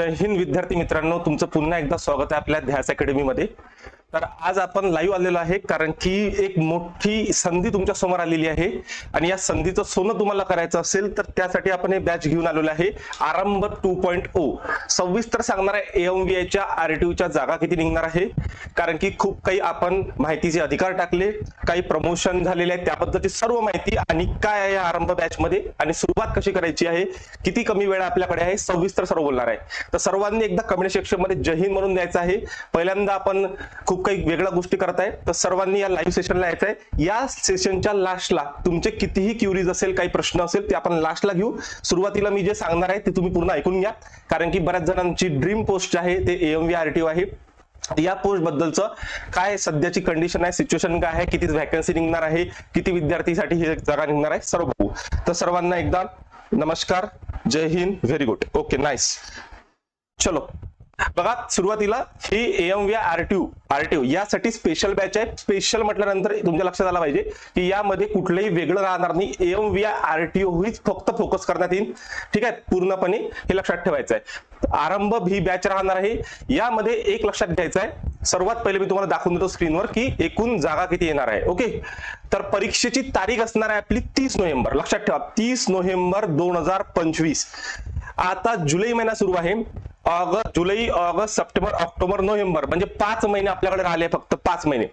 जय हिंद विद्यार्थी मित्रांनो तुमचं पुन्हा एकदा स्वागत आहे आपल्या ध्यास अकॅडमीमध्ये. तर आज आपण लाईव्ह आलेलो आहे कारण की एक मोठी संधी तुमच्यासमोर आलेली आहे. आणि या संधीचं सोनं तुम्हाला करायचं असेल तर त्यासाठी आपण हे बॅच घेऊन आलेलो आहे. आरंभ टू पॉईंट ओ सविस्तर सांगणार आहे एमबीआयच्या आरटीयूच्या जागा किती निघणार आहे? कारण की खूप काही आपण माहितीचे अधिकार टाकले काही प्रमोशन झालेले आहे त्याबद्दलची सर्व माहिती आणि काय आहे या आरंभ बॅच मध्ये आणि सुरुवात कशी करायची आहे किती कमी वेळ आपल्याकडे आहे सविस्तर सर्व बोलणार आहे. तर सर्वांनी एकदा कमेंट सेक्शनमध्ये जय हिंद म्हणून द्यायचं आहे. पहिल्यांदा आपण खूप काही वेगळ्या गोष्टी करताय तर सर्वांनी या लाईव्ह सेशनला यायचं आहे या सेशनच्या लास्टला तुमचे कितीही क्युरीज असेल काही प्रश्न असेल ते आपण लास्टला घेऊ. सुरुवातीला मी जे सांगणार आहे ते तुम्ही पूर्ण ऐकून घ्या. कारण की बऱ्याच जणांची ड्रीम पोस्ट आहे ते एएमव्ही आरटीओ आहे. या पोस्ट बद्दलचं काय सध्याची कंडिशन आहे सिच्युएशन काय आहे किती व्हॅकन्सी निघणार आहे किती विद्यार्थीसाठी ही जागा निघणार आहे सर्व बघू. तर सर्वांना एकदा नमस्कार जय Hind very good okay nice चलो. बघा सुरुवातीला ही एम आरटीयू आरटीयू यासाठी स्पेशल बॅच आहे. स्पेशल म्हटल्यानंतर तुमच्या लक्षात आलं पाहिजे की यामध्ये कुठलंही वेगळं राहणार नाही. एम आरटीओ हीच फक्त फोकस करण्यात येईल. ठीक आहे? पूर्णपणे हे लक्षात ठेवायचं आहे. आरंभ ही बॅच राहणार आहे. यामध्ये एक लक्षात घ्यायचं आहे. सर्वात पहिले मी तुम्हाला दाखवून देतो स्क्रीनवर की एकूण जागा किती येणार आहे. ओके? तर परीक्षेची तारीख असणार आहे आपली तीस नोव्हेंबर. लक्षात ठेवा तीस नोव्हेंबर दोन हजार पंचवीस. आता जुलै महिना सुरू आहे. ऑगस्ट जुलै ऑगस्ट सप्टेंबर ऑक्टोबर नोव्हेंबर म्हणजे पाच महिने आपल्याकडे राहिले फक्त पाच महिने.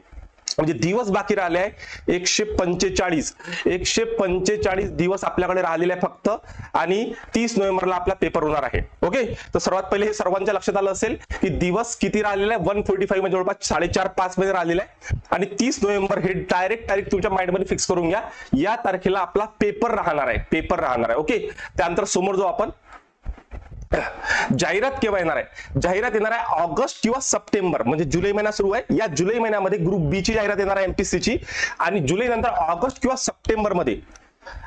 म्हणजे दिवस बाकी राहिले आहे एकशे पंचेचाळीस एकशे पंचेचाळीस दिवस आपल्याकडे राहिलेले आहे फक्त. आणि तीस नोव्हेंबरला आपला पेपर होणार आहे. ओके तर सर्वात पहिले हे सर्वांच्या लक्षात आलं असेल की दिवस किती राहिलेला आहे वन फोर्टी फाईव्ह म्हणजे जवळपास साडेचार पाच महिने राहिलेला आहे आणि तीस नोव्हेंबर हे डायरेक्ट तारीख तुमच्या माइंडमध्ये फिक्स करून घ्या. या तारखेला आपला पेपर राहणार आहे. पेपर राहणार आहे. ओके त्यानंतर समोर जो आपण. जाहिरात केव्हा येणार आहे? जाहिरात येणार आहे ऑगस्ट किंवा सप्टेंबर म्हणजे जुलै महिना सुरू आहे. या जुलै महिन्यामध्ये ग्रुप बी ची जाहिरात येणार आहे एमपीसी ची. आणि जुलै नंतर ऑगस्ट किंवा सप्टेंबरमध्ये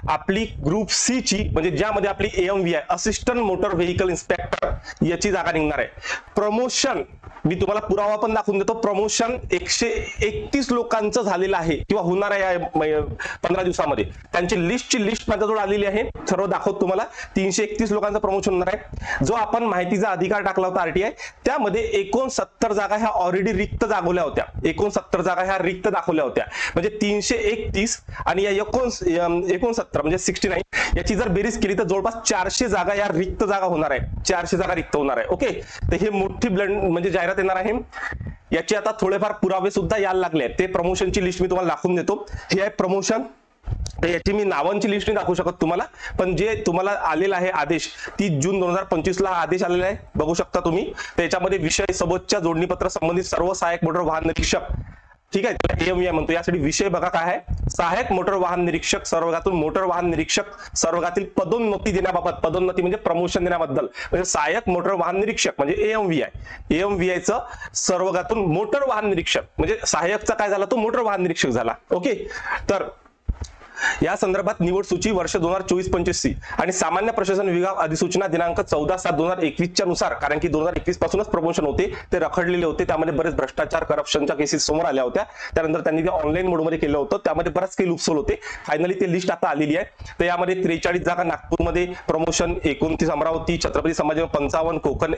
आपली ग्रुप सी ची म्हणजे ज्यामध्ये आपली एम व्ही आहे असिस्टंट मोटर व्हेकल इन्स्पेक्टर याची जागा निघणार आहे. प्रमोशन मी तुम्हाला पुरावा पण दाखवून देतो. प्रमोशन एकशे एकतीस लोकांचं झालेलं आहे किंवा होणार आहे पंधरा दिवसामध्ये. त्यांची लिस्टची लिस्ट माझ्याजवळ आलेली आहे. सर्व दाखवत तुम्हाला. तीनशे एकतीस लोकांचं प्रमोशन होणार आहे. जो आपण माहितीचा अधिकार टाकला होता आरटीआय त्यामध्ये एकोणसत्तर जागा ह्या ऑलरेडी रिक्त दाखवल्या होत्या. एकोणसत्तर जागा ह्या रिक्त दाखवल्या होत्या. म्हणजे तीनशे एकतीस आणि या एकोण एकोणसत्तर म्हणजे सिक्स्टी नाईन याची जर बेरीज केली तर जवळपास चारशे जागा या रिक्त जागा होणार आहे. चारशे जागा रिक्त होणार आहे. ओके तर हे मोठी ब्लंड म्हणजे जाहिरात येणार आहे. याचे आता थोडेफार पुरावे सुद्धा यायला लागले आहेत. ते प्रमोशनची लिस्ट मी तुम्हाला दाखवून देतो. हे आहे प्रमोशन तर याची मी नावांची लिस्ट नाही दाखवू शकत तुम्हाला. पण जे तुम्हाला आलेला आहे आदेश तीस जून दोन हजार पंचवीस ला हा आदेश आलेला आहे. बघू शकता तुम्ही. त्याच्यामध्ये विषय सोबतच्या जोडणीपत्र संबंधित सर्व सहाय्यक मोटर वाहन निरीक्षक ठीक आहे त्याला एम म्हणतो. यासाठी विषय बघा काय आहे. सहाय्यक मोटर वाहन निरीक्षक सर्वगातून मोटर वाहन निरीक्षक सर्वगातील पदोन्नती देण्याबाबत पदोन्नती म्हणजे प्रमोशन देण्याबद्दल. म्हणजे सहाय्यक मोटर वाहन निरीक्षक म्हणजे एएमव्ही आहे एएमव्ही चं सर्वगातून मोटर वाहन निरीक्षक. म्हणजे सहाय्यकचा काय झाला? तो मोटर वाहन निरीक्षक झाला. ओके? तर या संदर्भात निवड सूची वर्ष दोन हजार चोवीस पंचवीस सी आणि सामान्य प्रशासन विभाग अधिसूचना दिनांक चौदा सात दोन हजार एकवीसच्या नुसार कारण की दोन हजार एकवीस पासूनच प्रमोशन होते ते रखडलेले होते त्यामध्ये बरेच भ्रष्टाचार करप्शनच्या केसेस समोर आल्या होत्या. त्यानंतर त्यांनी ते ऑनलाईन मोडमध्ये केलं होतं त्यामध्ये बराच काही लुप्सोल होते. फायनली ते लिस्ट आता आलेली आहे. तर यामध्ये त्रेचाळीस जागा नागपूरमध्ये प्रमोशन एकोणतीस अमरावती छत्रपती संभाजी पंचावन्न कोकण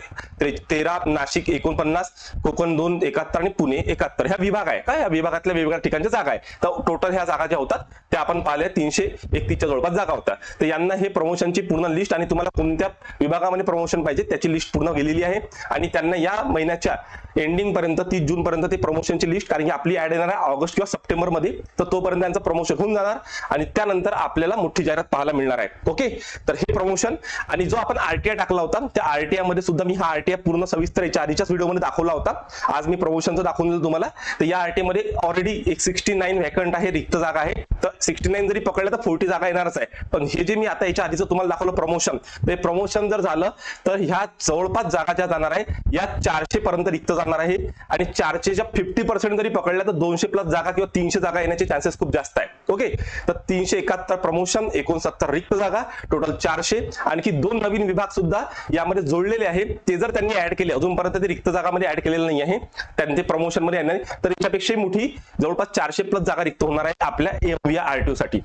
तेरा नाशिक एकोणपन्नास कोकण दोन एकाहत्तर आणि पुणे एकाहत्तर. ह्या विभाग आहे का? या विभागातल्या वेगवेगळ्या ठिकाणच्या जागा आहे. तर टोटल ह्या जागा ज्या होतात त्या आपण पाहिल्या तीनशे एकतीसच्या जवळपास जागा होत्या. तर यांना हे प्रमोशनची पूर्ण लिस्ट आणि तुम्हाला कोणत्या विभागामध्ये प्रमोशन पाहिजे त्याची लिस्ट पूर्ण गेलेली आहे. आणि त्यांना या महिन्याच्या एंडिंग पर्यंत तीस जून पर्यंत ते प्रमोशनची लिस्ट कारण की आपली ऍड येणार आहे ऑगस्ट किंवा सप्टेंबरमध्ये तर तोपर्यंत त्यांचं प्रमोशन होऊन जाणार आणि त्यानंतर आपल्याला मोठी जाहिरात पाहायला मिळणार आहे. ओके तर हे प्रमोशन आणि जो आपण आरटीआय टाकला होता त्या आरटीआयमध्ये सुद्धा मी हा आरटीआय पूर्ण सविस्तर याच्या आधीच्याच व्हिडिओमध्ये दाखवला होता. आज मी प्रमोशनचं दाखवून दिलं तुम्हाला. तर या आरटीआयमध्ये ऑलरेडी एक सिक्स्टी नाईन व्हॅकंट आहे रिक्त जागा आहे. तर सिक्स्टी नाईन जरी पकडलं तर फोर्टी जागा येणारच आहे. पण हे जे मी आता याच्या आधीचं तुम्हाला दाखवलं प्रमोशन ते प्रमोशन जर झालं तर ह्या जवळपास जागा ज्या जाणार आहे या चारशे पर्यंत रिक्त जाणार आहे. आणि चारशेच्या फिफ्टी पर्सेंट जरी पकडल्या तर दोनशे प्लस जागा किंवा तीनशे जागा येण्याचे चान्सेस खूप जास्त आहे ओके तर तीनशे एकाहत्तर प्रमोशन एकोणसत्तर रिक्त जागा टोटल चारशे. आणखी दोन नवीन विभाग सुद्धा यामध्ये जोडलेले आहेत. ते जर त्यांनी ऍड केले अजूनपर्यंत ते रिक्त जागामध्ये ऍड केलेलं नाही आहे. त्यांचे प्रमोशनमध्ये येणार तर याच्यापेक्षाही मोठी जवळपास चारशे प्लस जागा रिक्त होणार आहे आपल्या एम आरटीओ साठी.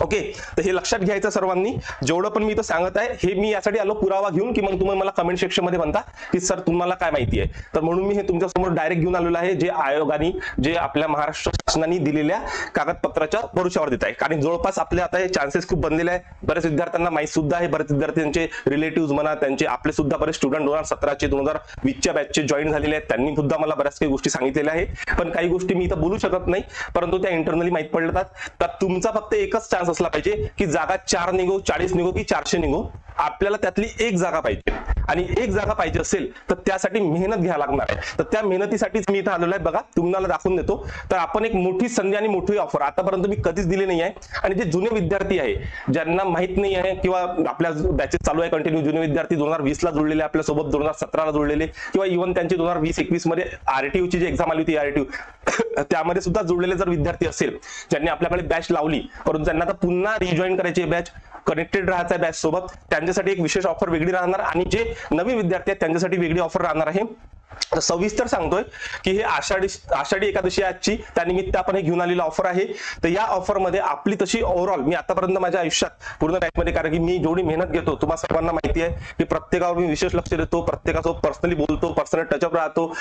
ओके तर हे लक्षात घ्यायचं सर्वांनी. जेवढं पण मी इथं सांगत आहे हे मी यासाठी आलो पुरावा घेऊन की मग तुम्ही मला कमेंट सेक्शनमध्ये म्हणता की सर तुम्हाला काय माहिती आहे? तर म्हणून मी हे तुमच्यासमोर डायरेक्ट घेऊन आलेलो आहे जे आयोगाने जे आपल्या महाराष्ट्र शासनाने दिलेल्या कागदपत्राच्या भरोशावर देत आहे. कारण जवळपास आपले आता हे चान्सेस खूप बनलेले आहे बऱ्याच विद्यार्थ्यांना माहीत सुद्धा आहे बरेच विद्यार्थ्यांचे रिलेटिव्ह म्हणा त्यांचे आपले सुद्धा बरेच स्टुडंट दोन हजार सतराचे दोन हजार वीसच्या बॅचचे जॉईन झालेले आहेत. त्यांनी सुद्धा मला बऱ्याच काही गोष्टी सांगितलेल्या आहे पण काही गोष्टी मी इथं बोलू शकत नाही परंतु त्या इंटरनली माहीत पडतात. तर तुमचा फक्त एकच चान्स असला पाहिजे की जागा चार निघू चाळीस निघो की चारशे निघू. आपल्याला त्यातली एक जागा पाहिजे. आणि एक जागा पाहिजे असेल तर त्यासाठी मेहनत घ्यावी लागणार आहे. तर त्या मेहनतीसाठीच मी इथं आलेलो आहे. बघा तुम्हाला दाखवून देतो. तर आपण एक मोठी संधी आणि मोठी ऑफर आतापर्यंत मी कधीच दिली नाही आहे. आणि जे जुने विद्यार्थी आहे ज्यांना माहीत नाही आहे किंवा आपल्या बॅचेस चालू आहे कंटिन्यू जुने विद्यार्थी दोन हजार वीसला जुळलेले आपल्यासोबत दोन हजार सतराला जुळलेले किंवा इव्हन त्यांची दोन हजार वीस एकवीसमध्ये आरटीयू ची जी एक्झाम आली होती आरटीयू त्यामध्ये सुद्धा जुळलेले जर विद्यार्थी असेल ज्यांनी आपल्याकडे बॅच लावली परंतु त्यांना आता पुन्हा रिजॉईन करायची बॅच कनेक्टेड राहायचं आहे बॅच सोबत त्यांच्यासाठी एक विशेष ऑफर वेगळी राहणार आणि जे नवीन विद्यार्थी आहेत त्यांच्यासाठी वेगळी ऑफर राहणार आहे. सविस्तर सांगतोय की हे आषाढी आषाढी एकादशी आजची त्यानिमित्त आपण हे घेऊन आलेलं ऑफर आहे. तर या ऑफरमध्ये आपली तशी ओव्हरऑल मी आतापर्यंत माझ्या आयुष्यात पूर्ण टाईपमध्ये कारण की मी जेवढी मेहनत घेतो तुम्हाला सर्वांना माहिती आहे की प्रत्येकावर मी विशेष लक्ष देतो प्रत्येकासोबत पर्सनली बोलतो पर्सनल टचअप राहतो.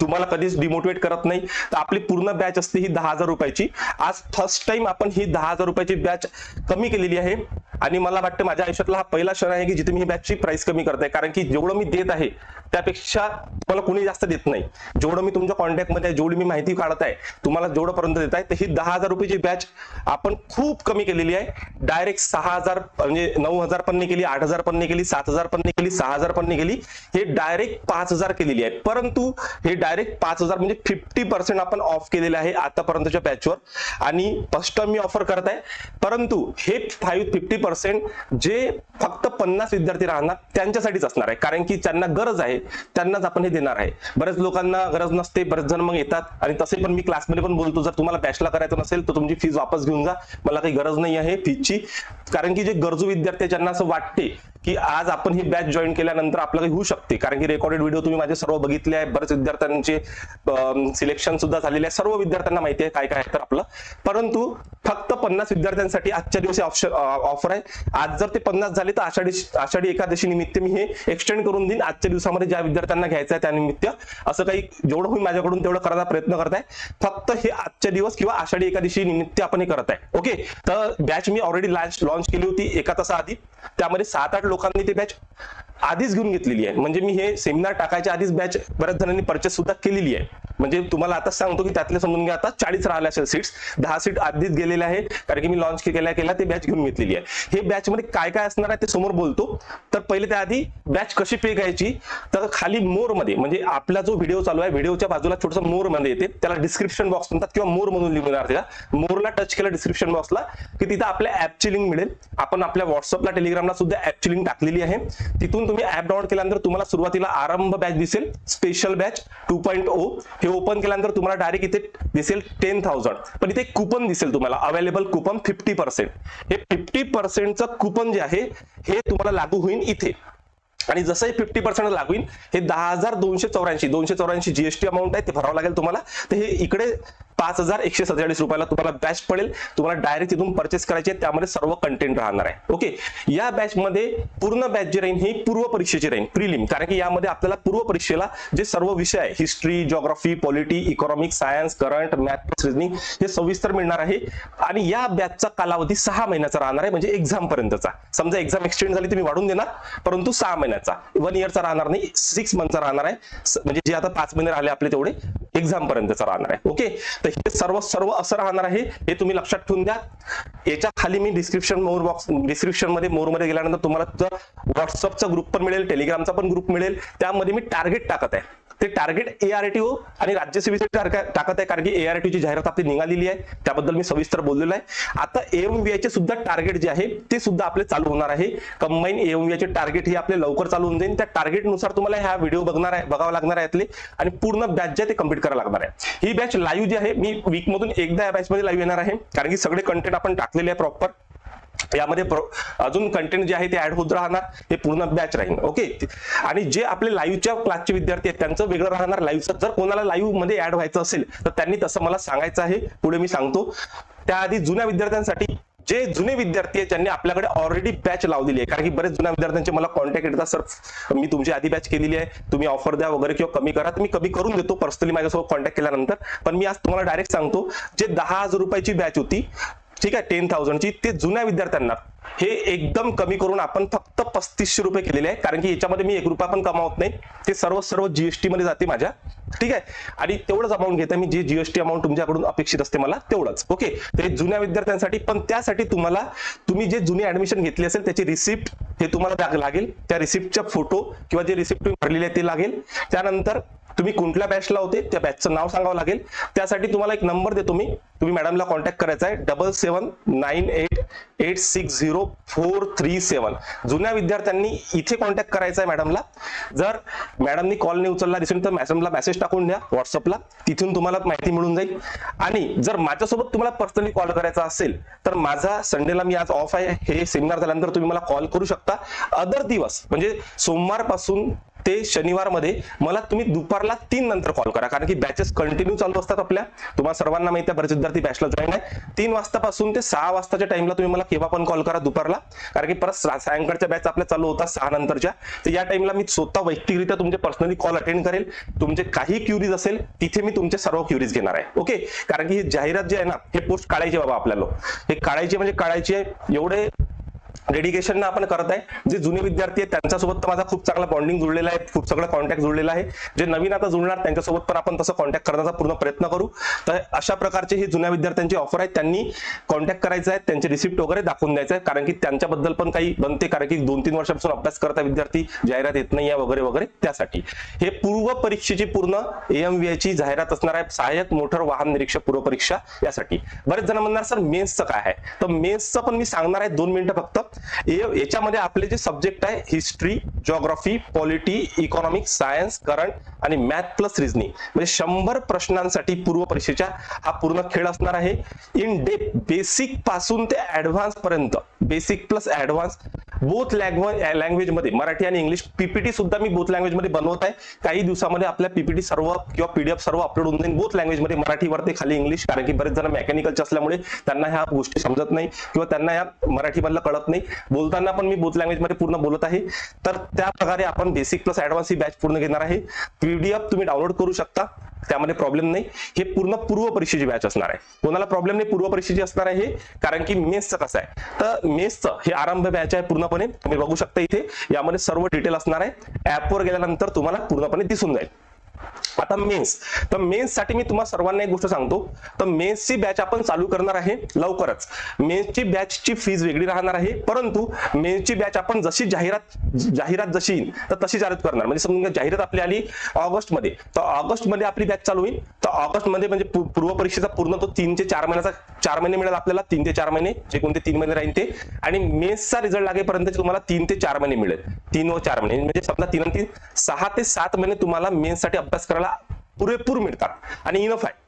तुम्हाला कधीच डिमोटिवेट करत नाही. तर आपली पूर्ण बॅच असते ही दहा हजार रुपयाची. आज फर्स्ट टाइम आपण ही दहा हजार रुपयाची बॅच कमी केलेली आहे. आणि मला वाटतं माझ्या आयुष्यातला हा पहिला क्षण आहे की जिथे मी ही बॅचची प्राइस कमी करताय. कारण की जेवढं मी देत आहे त्यापेक्षा तुम्हाला कुणी जास्त देत नाही. जेवढं मी तुमच्या कॉन्टॅक्टमध्ये आहे जेवढी मी माहिती काढत आहे तुम्हाला जेवढंपर्यंत देत आहे. तर ही दहा हजार रुपयाची बॅच आपण खूप कमी केलेली आहे. डायरेक्ट सहा हजार म्हणजे नऊ हजार पण केली आठ हजार पण केली सात हजार पण केली सहा हजार पण केली. हे डायरेक्ट पाच हजार केलेली आहे. परंतु हे डायरेक्ट पाच हजार म्हणजे फिफ्टी पर्सेंट आपण ऑफ केलेले आहे आतापर्यंतच्या बॅचवर आणि फर्स्ट टाइम मी ऑफर करत आहे परंतु हे फाईव्ह फिफ्टी पर्सेंट जे फक्त पन्नास विद्यार्थी राहणार त्यांच्यासाठीच असणार आहे. कारण की त्यांना गरज आहे त्यांनाच आपण हे देणार आहे. बऱ्याच लोकांना गरज नसते बरेच जण मग येतात. आणि तसे पण मी क्लासमध्ये पण बोलतो जर तुम्हाला बॅचला करायचं नसेल तर तुमची फीज वापस घेऊन जा. मला काही गरज नाही आहे फीजची कारण की जे गरजू विद्यार्थी ज्यांना असं वाटते की आज आपण ही बॅच जॉईन केल्यानंतर आपलं काही होऊ शकते. कारण की रेकॉर्डेड व्हिडिओ तुम्ही माझे सर्व बघितले आहे. बरेच विद्यार्थ्यांचे सिलेक्शन सुद्धा झालेले आहे. सर्व विद्यार्थ्यांना माहिती आहे काय काय तर आपलं. परंतु फक्त पन्नास विद्यार्थ्यांसाठी आजच्या दिवशी ऑफर आहे. आज जर ते पन्नास झाले तर आषाढी आषाढी एकादशी निमित्त मी हे एक्सटेंड करून देईन. आजच्या दिवसामध्ये ज्या विद्यार्थ्यांना घ्यायचं आहे त्यानिमित्त असं काही जेवढं होईल माझ्याकडून तेवढं करायचा प्रयत्न करत आहे. फक्त हे आजच्या दिवस किंवा आषाढी एकादशी निमित्त आपण हे करत आहे. ओके? तर बॅच मी ऑलरेडी लॉन्च केली होती एका तासा आधी. त्यामध्ये सात आठ लोकांनी ते बॅच आधीच घेऊन घेतलेली आहे. म्हणजे मी हे सेमिनार टाकायच्या आधीच बॅच बऱ्याच जणांनी परचेस सुद्धा केलेली आहे. म्हणजे तुम्हाला आता सांगतो की त्यातले समजून घ्या आता चाळीस राहिले असेल सीट्स दहा सीट आधीच गेलेले आहे कारण की मी लॉन्च केल्या केल्या ते बॅच घेऊन घेतलेली आहे. हे बॅच मध्ये काय काय असणार आहे ते समोर बोलतो. तर पहिले त्याआधी बॅच कशी पे करायची? तर खाली मोरमध्ये म्हणजे आपला जो व्हिडिओ चालू आहे व्हिडिओच्या बाजूला छोटस मोरमध्ये येते. त्याला डिस्क्रिप्शन बॉक्स म्हणतात किंवा मोर म्हणून लिहून त्याला. मोरला टच केलं डिस्क्रिप्शन बॉक्सला की तिथं आपल्या ऍपची लिंक मिळेल. आपण आपल्या व्हॉट्सअपला टेलिग्रामला सुद्धा ऍपची लिंक टाकलेली आहे. तिथून तुम्ही ऍप डाउनलोड केल्यानंतर तुम्हाला सुरुवातीला आरंभ बॅच दिसेल special batch two point O हे ओपन केल्यानंतर तुम्हाला डायरेक्ट इथे दिसेल टेन थाउजंड पण इथे कुपन दिसेल तुम्हाला अवेलेबल कुपन फिफ्टी पर्सेंट हे फिफ्टी पर्सेंटचं कुपन जे आहे हे तुम्हाला लागू होईल इथे. आणि जसं हे फिफ्टी पर्सेंट लागू होईल हे दहा हजार दोनशे चौऱ्याऐंशी दोनशे चौऱ्याऐंशी जीएसटी अमाऊंट आहे ते भरावं लागेल तुम्हाला. तर हे इकडे पाच हजार एकशे सत्तेचाळीस रुपयाला तुम्हाला बॅच पडेल. तुम्हाला डायरेक्ट तिथून परचेस करायचे त्यामध्ये सर्व कंटेंट राहणार आहे. ओके या बॅच मध्ये पूर्ण बॅच जी राहील ही पूर्व परीक्षेची राहील प्रिलिम कारण की यामध्ये आपल्याला पूर्व परीक्षेला जे सर्व विषय आहे history geography polity economic science current math reasoning हे सविस्तर मिळणार आहे. आणि या बॅचचा कालावधी सहा महिन्याचा राहणार आहे. म्हणजे एक्झाम पर्यंतचा. समजा एक्झाम एक्सटेंड झाली तुम्ही वाढून देणार. परंतु सहा महिन्याचा. वन इयरचा राहणार नाही. सिक्स मंथचा राहणार आहे. म्हणजे जे आता पाच महिने राहिले आपले तेवढे. एक्झाम पर्यंतचा राहणार आहे. ओके तर हे सर्व सर्व असं राहणार आहे हे तुम्ही लक्षात ठेवून द्या. याच्या खाली मी डिस्क्रिप्शन मोर बॉक्स डिस्क्रिप्शनमध्ये मोरमध्ये गेल्यानंतर तुम्हाला व्हॉट्सअपचा ग्रुप पण मिळेल टेलिग्रामचा पण ग्रुप मिळेल. त्यामध्ये मी टार्गेट टाकत आहे. ते टार्गेट एआरटीओ आणि राज्यसेवेचे टाकत आहे कारण की एआरटीओची ची जाहिरात आपली निघालेली आहे. त्याबद्दल मी सविस्तर बोललेलो आहे. आता एएमव्हीआय चे सुद्धा टार्गेट जे आहे ते सुद्धा आपले चालू होणार आहे. कंबाईन एएमव्हीआय चे टार्गेट हे आपले लवकर चालू होऊन जाईल. त्या टार्गेटनुसार तुम्हाला ह्या व्हिडिओ बघणार आहे बघावा लागणार आहे यातले. आणि पूर्ण बॅच जे ते कंप्लीट करावं लागणार आहे. ही बॅच लाईव्ह जी आहे मी वीकमधून एकदा या बॅचमध्ये लाईव्ह येणार आहे. कारण की सगळे कंटेंट आपण टाकलेले आहे प्रॉपर यामध्ये प्रो- अजून कंटेंट जे आहे ते ऍड होत राहणार हे पूर्ण बॅच राहील ओके आणि जे आपले लाईव्हच्या क्लासचे विद्यार्थी आहेत त्यांचं वेगळं राहणार लाईव्हचं जर कोणाला लाईव्हमध्ये ऍड व्हायचं असेल तर त्यांनी तसं मला सांगायचं आहे पुढे मी सांगतो. त्याआधी जुन्या विद्यार्थ्यांसाठी जे जुने विद्यार्थी आहेत ज्यांनी आपल्याकडे ऑलरेडी बॅच लावलेली आहे कारण की बरेच जुन्या विद्यार्थ्यांचे मला कॉन्टॅक्ट येतात सर मी तुमची आधी बॅच केलेली आहे तुम्ही ऑफर द्या वगैरे किंवा कमी करा. मी कमी करून देतो पर्सनली माझ्यासोबत कॉन्टॅक्ट केल्यानंतर. पण मी आज तुम्हाला डायरेक्ट सांगतो जे दहा हजार रुपयाची बॅच होती ठीक आहे टेन थाउजंडची ते जुन्या विद्यार्थ्यांना. हे एकदम कमी करून आपण फक्त पस्तीसशे रुपये केलेले आहे. कारण की याच्यामध्ये मी एक रुपया पण कमावत नाही. ते सर्व सर्व जीएसटी मध्ये जाते माझ्या. ठीक आहे? आणि तेवढंच अमाऊंट घेते मी. जे जीएसटी अमाऊंट तुमच्याकडून अपेक्षित असते मला तेवढंच. ओके ते जुन्या विद्यार्थ्यांसाठी पण त्यासाठी तुम्हाला तुम्ही जे जुनी ऍडमिशन घेतली असेल त्याची रिसिप्ट हे तुम्हाला लागेल. त्या रिसिप्टचा फोटो किंवा जे रिसिप्ट तुम्ही भरलेले आहे ते लागेल. त्यानंतर तुम्ही कुठल्या बॅचला होते त्या बॅचचं नाव सांगावं लागेल. त्यासाठी तुम्हाला एक नंबर देतो मी. तुम्ही मॅडमला कॉन्टॅक्ट करायचा आहे. Double seven nine eight eight six zero four three seven. जुन्या विद्यार्थ्यांनी इथे कॉन्टॅक्ट करायचा आहे मॅडमला जर मॅडमनी कॉल नाही उचलला दिसेल तर मॅडमला मेसेज टाकून द्या व्हॉट्सअपला तिथून तुम्हाला माहिती मिळून जाईल. आणि जर माझ्यासोबत तुम्हाला पर्सनली कॉल करायचा असेल तर माझा संडेला मी आज ऑफ आहे. हे सेमिनार झाल्यानंतर तुम्ही मला कॉल करू शकता. अदर दिवस म्हणजे सोमवारपासून ते शनिवारमध्ये मला तुम्ही दुपारला तीन नंतर कॉल करा. कारण की बॅचेस कंटिन्यू चालू असतात आपल्या. तुम्हाला सर्वांना माहिती आहे बरेच विद्यार्थी बॅचला जॉईन आहे. तीन वाजतापासून ते सहा वाजताच्या टाइमला तुम्ही मला केव्हा पण कॉल करा दुपारला. कारण की परत सायंकाळच्या बॅच आपल्या चालू होतात सहा नंतरच्या. तर या टाइमला मी स्वतः वैयक्तिकरित्या तुमचे पर्सनली कॉल अटेंड करेल. तुमचे काही क्युरीज असेल तिथे मी तुमचे सर्व क्युरीज घेणार आहे. ओके कारण की ही जाहिरात जी आहे ना हे पोस्ट काढायची बाबा आपल्याला. हे काढायची म्हणजे काढायची आहे एवढे डेडिकेशन आपण करत आहे. जे जुने विद्यार्थी आहेत त्यांच्यासोबत तर माझा खूप चांगला बॉन्डिंग जुळलेला आहे खूप सगळं कॉन्टॅक्ट जुळलेला आहे. जे नवीन आता जुळणार त्यांच्यासोबत पण आपण तसं कॉन्टॅक्ट करण्याचा पूर्ण प्रयत्न करू. तर अशा प्रकारचे हे जुन्या विद्यार्थ्यांची ऑफर आहेत. त्यांनी कॉन्टॅक्ट करायचं आहे त्यांचे रिसिप्ट वगैरे दाखवून द्यायचं आहे. कारण की त्यांच्याबद्दल पण काही बनते कारण की दोन तीन वर्षापासून अभ्यास करता विद्यार्थी. जाहिरात येत नाही वगैरे वगैरे त्यासाठी. हे पूर्व परीक्षेची पूर्ण एएमव्हीआयची ची जाहिरात असणार आहे. सहाय्यक मोटर वाहन निरीक्षक पूर्व परीक्षा यासाठी. बरेच जण म्हणणार सर मेन्सचं काय आहे? तर मेन्सचं पण मी सांगणार आहे दोन मिनिटं फक्त. याच्यामध्ये आपले जे सब्जेक्ट आहे history geography polity economics science current आणि मॅथ प्लस रिझनिंग म्हणजे शंभर प्रश्नांसाठी पूर्व परीक्षेच्या हा पूर्ण खेळ असणार आहे. इन डेप बेसिकपासून ते ऍडव्हान्स पर्यंत basic plus advance both language लँग्वेजमध्ये. मराठी आणि इंग्लिश पीपीटी सुद्धा मी बोथ लँग्वेजमध्ये बनवत आहे. काही दिवसामध्ये आपल्या पीपीटी सर्व किंवा पीडीएफ सर्व अपलोड होऊन जाईल. बोथ लँग्वेजमध्ये मराठीवर ते खाली इंग्लिश कारण की बरेच जण मेकॅनिकलचे असल्यामुळे त्यांना ह्या गोष्टी समजत नाही किंवा त्यांना या मराठी मधलं कळत नाही बोलताना पण मी बोथ लँग्वेजमध्ये पूर्ण बोलत आहे. तर त्या प्रकारे आपण बेसिक प्लस ऍडव्हान्स ही बॅच पूर्ण घेणार आहे. पीडीएफ तुम्ही डाउनलोड करू शकता. त्यामध्ये प्रॉब्लेम नाही. हे पूर्ण पूर्व परीक्षेची बॅच असणार आहे. कोणाला प्रॉब्लेम नाही पूर्व परीक्षेची असणार आहे कारण की मेसचं कसं आहे? तर मेसचं हे आरंभ बॅच आहे पूर्णपणे. तुम्ही बघू शकता इथे. यामध्ये सर्व डिटेल असणार आहे. ऍपवर गेल्यानंतर तुम्हाला पूर्णपणे दिसून जाईल. आता मेन्स तर मेन्ससाठी मी तुम्हाला सर्वांना एक गोष्ट सांगतो. तर मेन्सची बॅच आपण चालू करणार आहे लवकरच. मेन्सची बॅचची फीज वेगळी राहणार आहे. परंतु मेन्सची बॅच आपण जशी जाहिरात जाहिरात जशी येईल तर तशी जाहिरात करणार. म्हणजे समजा जाहिरात आपली आली ऑगस्टमध्ये तर ऑगस्टमध्ये आपली बॅच चालू होईल. तर ऑगस्टमध्ये म्हणजे पूर्व परीक्षेचा पूर्ण तो तीन ते चार महिन्याचा चार महिने मिळेल आपल्याला. तीन ते चार महिने जे कोणते तीन महिने राहील ते. आणि मेन्सचा रिझल्ट लागेपर्यंत तुम्हाला तीन ते चार महिने मिळेल. तीन व चार महिने. म्हणजे समजा तीन तीन सहा ते सात महिने तुम्हाला मेन्ससाठी अभ्यास करायला पुरेपूर मिळतात. आणि इनफ आहे.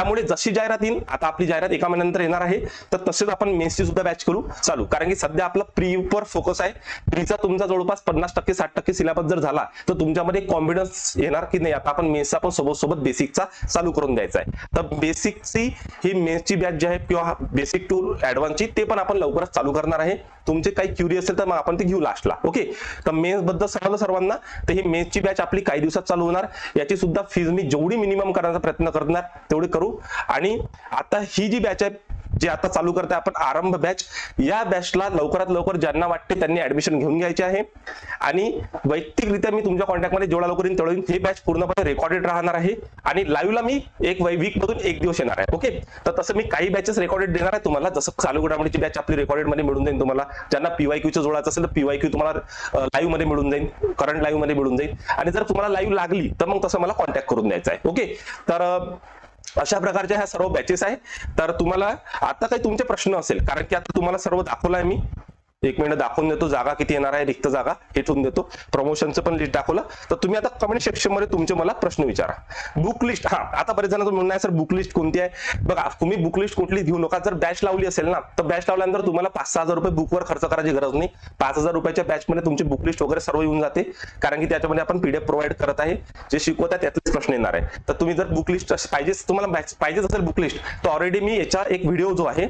त्यामुळे जशी जाहिरात येईल आता आपली जाहिरात एका महिन्यानंतर येणार आहे तर तसेच आपण मेन्सची सुद्धा बॅच करू. चालू. कारण की सध्या आपला प्रीवर फोकस आहे. प्रीचा तुमचा जवळपास पन्नास टक्के साठ टक्के सिलेबस जर झाला तर तुमच्यामध्ये कॉन्फिडन्स येणार की नाही? आता आपण मेन्सचा पण सोबत सोबत बेसिकचा चालू करून द्यायचा आहे. तर बेसिकची ही मेन्सची बॅच जी आहे किंवा बेसिक टू ऍडव्हान्सची ते पण आपण लवकरच चालू करणार आहे. तुमचे काही क्युरी असेल तर मग आपण ते घेऊ लास्टला ओके तर मेन्सबद्दल सांगलं सर्वांना तर ही मेन्सची बॅच आपली काही दिवसात चालू होणार. याची सुद्धा फीज मी जेवढी मिनिमम करण्याचा प्रयत्न करणार तेवढी करू. आणि आता ही जी बॅच आहे जे आता चालू करते आपण आरंभ बॅच या बॅचला लवकरात लवकर ज्यांना वाटते त्यांनी ऍडमिशन घेऊन घ्यायचे आहे. आणि वैयक्तिकरित्या मी तुमच्या कॉन्टॅक्टमध्ये जेवढा लवकर येईल तेवढं येईन. हे बॅच पूर्णपणे रेकॉर्डेड राहणार आहे. आणि लाईव्हला मी एक वीक मधून एक दिवस येणार आहे ओके तर तसं मी काही बॅचेस रेकॉर्डेड देणार आहे. तुम्हाला जसं चालू घडामोडीची बॅच आपली रेकॉर्डेडमध्ये मिळून जाईल तुम्हाला. ज्यांना पीवायक्यूचं जोडायचं असेल तर पीवायक्यू तुम्हाला लाईव्हमध्ये मिळून जाईल. करंट लाईव्हमध्ये मिळून जाईल. आणि जर तुम्हाला लाईव्ह लागली तर मग तसं मला कॉन्टॅक्ट करून द्यायचं आहे ओके तर अशा प्रकारच्या ह्या सर्व बॅचेस आहे. तर तुम्हाला आता काही तुमचे प्रश्न असेल कारण की आता तुम्हाला सर्व दाखवलं आहे मी. एक मिनिट दाखवून देतो जागा किती येणार आहे रिक्त जागा हे ठेवून देतो. प्रमोशनचं पण लिस्ट दाखवलं. तर तुम्ही आता कमेंट सेक्शनमध्ये तुमचे मला प्रश्न विचारा. बुक लिस्ट हा आता बरेच जण म्हणणार सर बुक लिस्ट कोणती आहे? बघा तुम्ही बुक लिस्ट कुठली घेऊ नका. जर बॅच लावली असेल ना तर बॅच लावल्यानंतर तुम्हाला पाच सहा हजार रुपये बुकवर खर्च करायची गरज नाही. पाच हजार रुपयाच्या बॅच मध्ये तुमची बुक लिस्ट वगैरे सर्व येऊन जाते. कारण की त्याच्यामध्ये आपण पीडीएफ प्रोव्हाइड करत आहे. जे शिकवत आहे त्यातलेच प्रश्न येणार आहे. तर तुम्ही जर बुक लिस्ट पाहिजे तुम्हाला batch पाहिजेच असेल बुक लिस्ट तर ऑलरेडी मी याचा एक व्हिडिओ जो आहे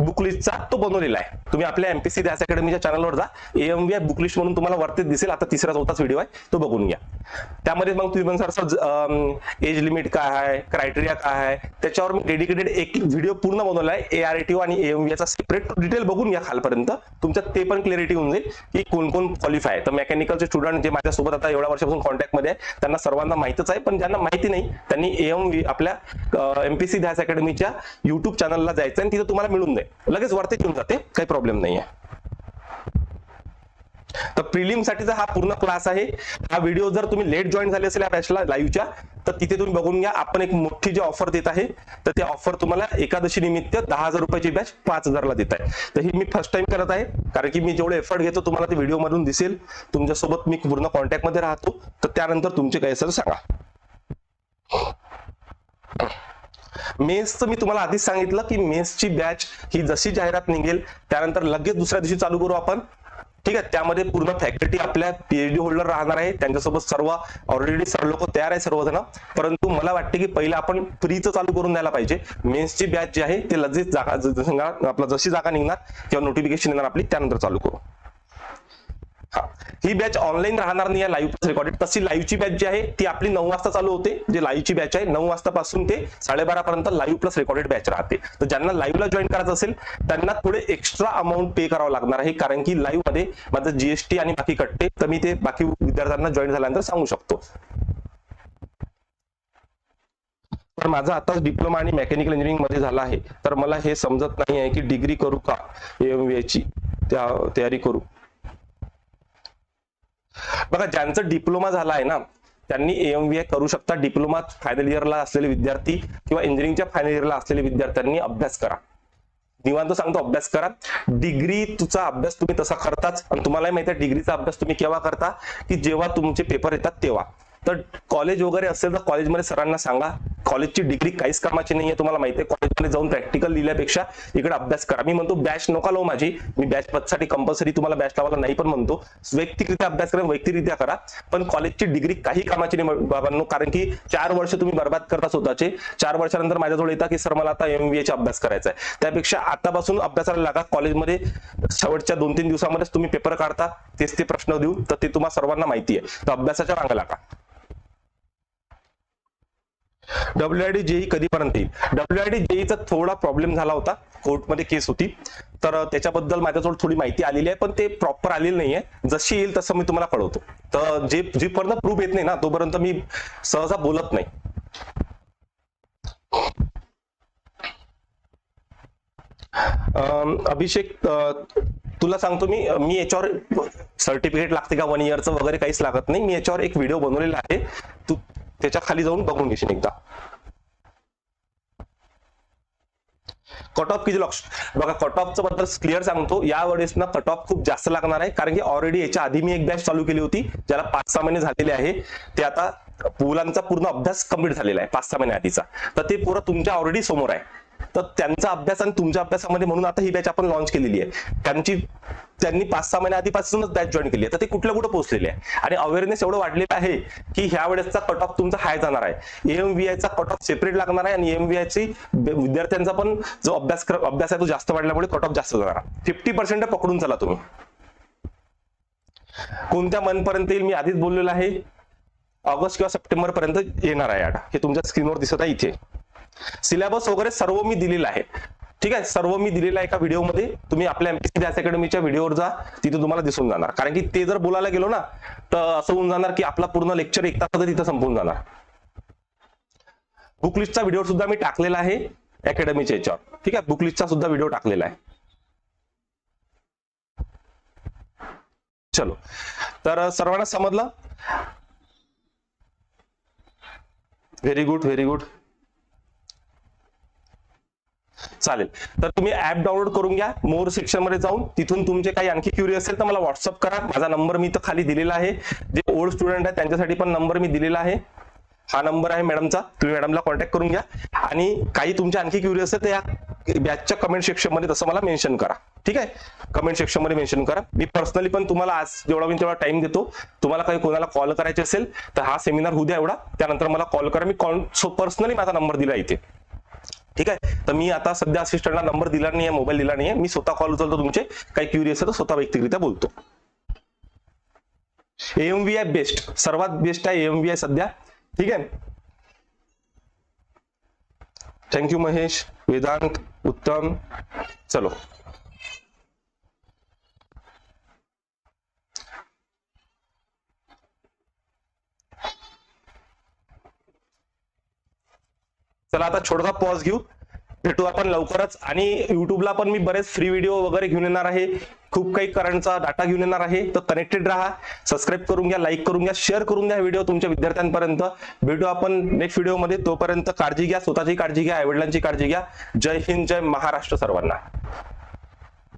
बुकलिस्टचा तो बनवलेला आहे. तुम्ही आपल्या एमपीसी द्यास अकॅडमीच्या चॅनलवर जा. एएमव्ही बुकलिस्ट म्हणून तुम्हाला वरती दिसेल. आता तिसरा चौथाच व्हिडिओ आहे तो बघून घ्या. त्यामध्ये मग तुम्ही पण सर एज लिमिट काय आहे क्रायटेरिया काय आहे. त्याच्यावर मी डेडिकेटेड एक व्हिडिओ पूर्ण बनवला आहे. एआरटीओ आणि एएमव्हीचा सेपरेट डिटेल बघून घ्या खालपर्यंत. तुमच्यात ते पण क्लिअरिटी होऊन जाईल की कोण कोण क्वालिफाय आहे. तर मेकॅनिकलचे स्टुडंट जे माझ्यासोबत आता एवढ्या वर्षापासून कॉन्टॅक्टमध्ये आहे त्यांना सर्वांना माहितच आहे पण ज्यांना माहिती नाही त्यांनी एएमव्ही आपल्या एमपीसी ध्यास अकॅडमीच्या युट्यूब चॅनलला जायचं आणि तिथं तुम्हाला मिळून जाईल. लगेच वरती येऊन जाते. काही प्रॉब्लेम नाही तर प्रिलिम साठीचा हा पूर्ण क्लास आहे. हा व्हिडिओ जर तुम्ही लेट जॉईन झाले असेल या बॅचला लाईव्हच्या तर तिथे तुम्ही बघून घ्या. आपण एक मोठी जी ऑफर देत आहे तर ते ऑफर तुम्हाला एकादशी निमित्त दहा हजार रुपयाची बॅच पाच हजारला देत आहे. तर ही मी फर्स्ट टाइम करत आहे कारण की मी जेवढे एफर्ट घेतो तुम्हाला ते व्हिडिओ मधून दिसेल. तुमच्यासोबत मी पूर्ण कॉन्टॅक्टमध्ये राहतो. तर त्यानंतर तुमचे काय सर सांगा. मेन्सचं मी तुम्हाला आधीच सांगितलं की मेसची बॅच ही जशी जाहिरात निघेल त्यानंतर लगेच दुसऱ्या दिवशी चालू करू आपण. ठीक आहे? त्यामध्ये पूर्ण फॅकल्टी आपल्या पीएचडी होल्डर राहणार आहे. त्यांच्यासोबत सर्व ऑलरेडी सर्व लोक तयार आहे सर्वजण. परंतु मला वाटते की पहिले आपण फ्रीचं चालू करून द्यायला पाहिजे. मेन्सची बॅच जी आहे ते लगेच जागा आपला जशी जागा निघणार किंवा नोटिफिकेशन येणार आपली त्यानंतर चालू करू. ही. बॅच ऑनलाईन राहणार नाही लाईव्ह रेकॉर्डेड तशी लाईव्हची बॅच जी आहे ती आपली नऊ वाजता चालू होते. जे लाईव्हची बॅच आहे नऊ वाजतापासून ते साडेबारा पर्यंत लाईव्ह प्लस रेकॉर्डेड बॅच राहते. तर ज्यांना लाईव्हला जॉईन करायचं असेल त्यांना थोडे एक्स्ट्रा अमाऊंट पे करावं लागणार आहे. कारण की लाईव्हमध्ये माझं जीएसटी आणि बाकी कटते तर मी ते बाकी विद्यार्थ्यांना जॉईन झाल्यानंतर सांगू शकतो. तर माझा आताच डिप्लोमा आणि मेकॅनिकल इंजिनिअरिंगमध्ये झाला आहे. तर मला हे समजत नाही आहे की डिग्री करू का? एम ची तयारी करू. बघा ज्यांचं डिप्लोमा झाला आहे ना त्यांनी एएमव्हीआय करू शकता. डिप्लोमा फायनल इयरला असलेले विद्यार्थी किंवा इंजिनिअरिंगच्या फायनल इयरला असलेले विद्यार्थ्यांनी अभ्यास करा. निवांत सांगतो अभ्यास करा. डिग्री तुझा अभ्यास तुम्ही तसा करताच आणि तुम्हाला माहिती आहे डिग्रीचा अभ्यास तुम्ही केव्हा करता? की जेव्हा तुमचे पेपर येतात तेव्हा. तर कॉलेज वगैरे असेल तर कॉलेजमध्ये सरांना सांगा. कॉलेजची डिग्री काहीच कामाची नाहीये तुम्हाला माहिती आहे कॉलेजमध्ये जाऊन प्रॅक्टिकल लिहिल्यापेक्षा इकडे अभ्यास करा. मी म्हणतो बॅच नका लावू माझी. मी बॅच पदसाठी कंपल्सरी तुम्हाला बॅच लावायला नाही पण म्हणतो. वैयक्तिकरित्या अभ्यास करा वैयक्तिकरित्या करा. पण कॉलेजची डिग्री काही कामाची नाही बाबांनो. कारण की चार वर्ष तुम्ही बर्बाद करता स्वतःचे. चार वर्षानंतर माझ्याजवळ येतात की सर मला आता एमबीए चा अभ्यास करायचा आहे त्यापेक्षा आतापासून अभ्यासाला लागा. कॉलेजमध्ये शेवटच्या दोन तीन दिवसामध्येच तुम्ही पेपर काढता. तेच ते प्रश्न देऊ तर ते तुम्हाला सर्वांना माहिती आहे तर अभ्यासाच्या मागे लागा. डब्ल्यू आय डी जेई कधीपर्यंत येईल? डब्ल्यू आय डी जेईचा थोडा प्रॉब्लेम झाला होता. कोर्टमध्ये केस होती. तर त्याच्याबद्दल माझ्याजवळ थोडी माहिती आलेली आहे पण ते प्रॉपर आलेली नाहीये जशी येईल तसं मी तुम्हाला कळवतो. तर जे जिथपर्यंत प्रूफ येत नाही ना तोपर्यंत मी सहसा बोलत नाही. अं, अभिषेक तुला सांगतो मी मी याच्यावर सर्टिफिकेट लागते का वन इयरचं वगैरे काहीच लागत नाही. मी याच्यावर एक व्हिडिओ बनवलेला आहे. तू त्याच्याखाली जाऊन बघून घेशील एकदा. कट ऑफ किती लक्ष बघा कट ऑफचं बद्दल क्लिअर सांगतो. या वेळेस ना कट ऑफ खूप जास्त लागणार आहे. कारण की ऑलरेडी याच्या आधी मी एक बॅच चालू केली होती ज्याला पाच सहा महिने झालेले आहे. ते आता मुलांचा पूर्ण अभ्यास कंप्लीट झालेला आहे पाच सहा महिने आधीचा तर ते पुरं तुमच्या ऑलरेडी समोर आहे. तर त्यांचा अभ्यास आणि तुमच्या अभ्यासामध्ये म्हणून आता ही बॅच आपण लॉन्च केलेली आहे. त्यांची त्यांनी पाच सहा महिन्या आधीपासूनच बॅच जॉईन केली आहे. तर ते कुठल्या कुठं पोहोचलेले आहे? आणि अवेअरनेस एवढं वाढलेलं आहे की ह्या वेळेसचा कट ऑफ तुमचा हाय जाणार आहे. एमव्हीआयचा कट ऑफ सेपरेट लागणार आहे आणि एमव्हीआयची विद्यार्थ्यांचा पण जो अभ्यास अभ्यास आहे तो जास्त वाढल्यामुळे कट ऑफ जास्त जाणार फिफ्टी पर्सेंट पकडून चला तुम्ही. कोणत्या मनपर्यंत येईल मी आधीच बोललेलो आहे. ऑगस्ट किंवा सप्टेंबर पर्यंत येणार आहे आता हे तुमच्या स्क्रीनवर दिसत आहे इथे. सिलेबस वगैरे सर्व मी दिलेलं आहे. ठीक आहे? सर्व मी दिलेलं आहे एका व्हिडिओमध्ये. तुम्ही आपल्या एमपीसी दॅस अकॅडमीच्या व्हिडिओवर जा. तिथे तुम्हाला दिसून जाणार. कारण की ते जर बोलायला गेलो ना तर असं होऊन जाणार की आपला पूर्ण लेक्चर एक तासात तिथं संपून जाणार. बुकलिस्टचा व्हिडिओ सुद्धा मी टाकलेला आहे अकॅडमीच्या याच्यावर. ठीक आहे? बुकलिस्टचा सुद्धा व्हिडिओ टाकलेला आहे. चलो. तर सर्वांना समजलं? व्हेरी गुड व्हेरी गुड चालेल. तर तुम्ही ऍप डाउनलोड करून घ्या. मोर सेक्शनमध्ये जाऊन तिथून तुमचे काही आणखी क्युरी असेल तर मला व्हॉट्सअप करा. माझा नंबर मी तर खाली दिलेला आहे. जे ओल्ड स्टुडंट आहे त्यांच्यासाठी पण नंबर मी दिलेला आहे. हा नंबर आहे मॅडमचा तुम्ही मॅडमला कॉन्टॅक्ट करून घ्या. आणि काही तुमच्या आणखी क्युरी असेल तर या बॅचच्या कमेंट सेक्शनमध्ये तसं मला मेन्शन करा. ठीक आहे? कमेंट सेक्शनमध्ये मेन्शन करा. मी पर्सनली पण तुम्हाला आज जेवढा मी तेवढा टाइम देतो. तुम्हाला काही कोणाला कॉल करायचे असेल तर हा सेमिनार होऊ द्या एवढा. त्यानंतर मला कॉल करा. मी कॉल सो पर्सनली माझा नंबर दिला इथे. ठीक आहे? तर मी आता सध्या असिस्टंटला नंबर दिला नाही मोबाईल दिला नाहीये. मी स्वतः कॉल उचलतो तुमचे. काही क्युरी असेल तर स्वतः वैयक्तिकरित्या बोलतो. एमव्ही आय बेस्ट सर्वात बेस्ट आहे एमव्ही आय सध्या. ठीक आहे? थँक्यू महेश. वेदांत उत्तम. चलो. चला आता छोटासा पॉज घेऊ. भेटू आपण लवकरच. आणि युट्यूबला पण मी बरेच फ्री व्हिडिओ वगैरे घेऊन येणार आहे. खूप काही करंटचा डाटा घेऊन येणार आहे. तर कनेक्टेड राहा. सबस्क्राईब करून घ्या लाईक करून घ्या शेअर करून द्या व्हिडिओ तुमच्या विद्यार्थ्यांपर्यंत. भेटू आपण नेक्स्ट व्हिडिओमध्ये तोपर्यंत काळजी घ्या स्वतःची काळजी घ्या आईवडिलांची काळजी घ्या. जय हिंद जय महाराष्ट्र सर्वांना.